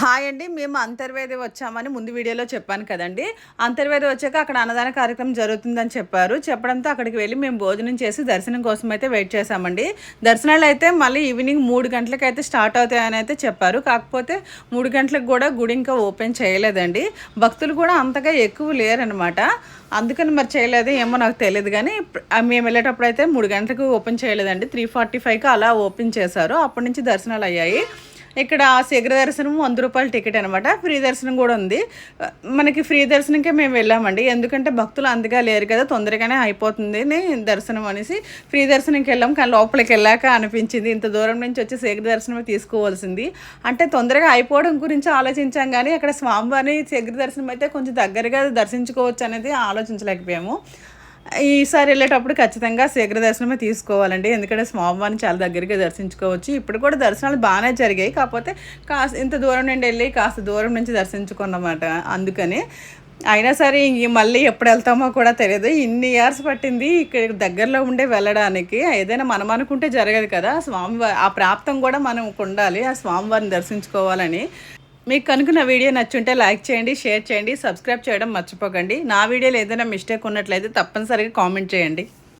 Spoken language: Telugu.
హాయ్ అండి మేము అంతర్వేది వచ్చామని ముందు వీడియోలో చెప్పాను కదండి. అంతర్వేది వచ్చాక అక్కడ అన్నదాన కార్యక్రమం జరుగుతుందని చెప్పారు. చెప్పడంతో అక్కడికి వెళ్ళి మేము భోజనం చేసి దర్శనం కోసం అయితే వెయిట్ చేసామండి దర్శనాలు అయితే మళ్ళీ ఈవినింగ్ మూడు గంటలకు అయితే స్టార్ట్ అవుతాయని అయితే చెప్పారు. కాకపోతే మూడు గంటలకు కూడా గుడి ఇంకా ఓపెన్ చేయలేదండి. భక్తులు కూడా అంతగా ఎక్కువ లేరనమాట అందుకని మరి చేయలేదు ఏమో నాకు తెలియదు కానీ మేము వెళ్ళేటప్పుడు అయితే మూడు గంటలకు ఓపెన్ చేయలేదండి. త్రీ ఫార్టీ ఫైవ్కి అలా ఓపెన్ చేశారు. అప్పటి నుంచి దర్శనాలు అయ్యాయి. ఇక్కడ శీఘ్ర దర్శనం వంద రూపాయల టికెట్ అనమాట ఫ్రీ దర్శనం కూడా ఉంది. మనకి ఫ్రీ దర్శనంకే మేము వెళ్ళామండి. ఎందుకంటే భక్తులు అందుగా లేరు కదా తొందరగానే అయిపోతుంది అని దర్శనం అనేసి ఫ్రీ దర్శనంకి వెళ్ళాం. కానీ లోపలికి వెళ్ళాక అనిపించింది ఇంత దూరం నుంచి వచ్చి శీఘ్ర దర్శనమే తీసుకోవాల్సింది. అంటే తొందరగా అయిపోవడం గురించి ఆలోచించాం కానీ అక్కడ స్వామివారిని శీఘ్ర దర్శనం అయితే కొంచెం దగ్గరగా దర్శించుకోవచ్చు అనేది ఆలోచించలేకపోయాము. ఈసారి వెళ్ళేటప్పుడు ఖచ్చితంగా శీఘ్ర దర్శనమే తీసుకోవాలండి. ఎందుకంటే స్వామివారిని చాలా దగ్గరగా దర్శించుకోవచ్చు. ఇప్పుడు కూడా దర్శనాలు బాగానే జరిగాయి. కాకపోతే కాస్త ఇంత దూరం నుండి వెళ్ళి కాస్త దూరం నుంచి దర్శించుకున్నమాట. అందుకని అయినా సరే మళ్ళీ ఎప్పుడు వెళ్తామో కూడా తెలియదు. ఇన్ని ఇయర్స్ పట్టింది ఇక్కడ దగ్గరలో ఉండే వెళ్ళడానికి. ఏదైనా మనం అనుకుంటే జరగదు కదా. స్వామివారి ఆ ప్రాప్తం కూడా మనం ఉండాలి. ఆ స్వామివారిని దర్శించుకోవాలని. మీకు కనుక నా వీడియో నచ్చుంటే లైక్ చేయండి షేర్ చేయండి సబ్స్క్రైబ్ చేయడం మర్చిపోకండి. నా వీడియోలో ఏదైనా మిస్టేక్ ఉన్నట్లయితే తప్పనిసరిగా కామెంట్ చేయండి.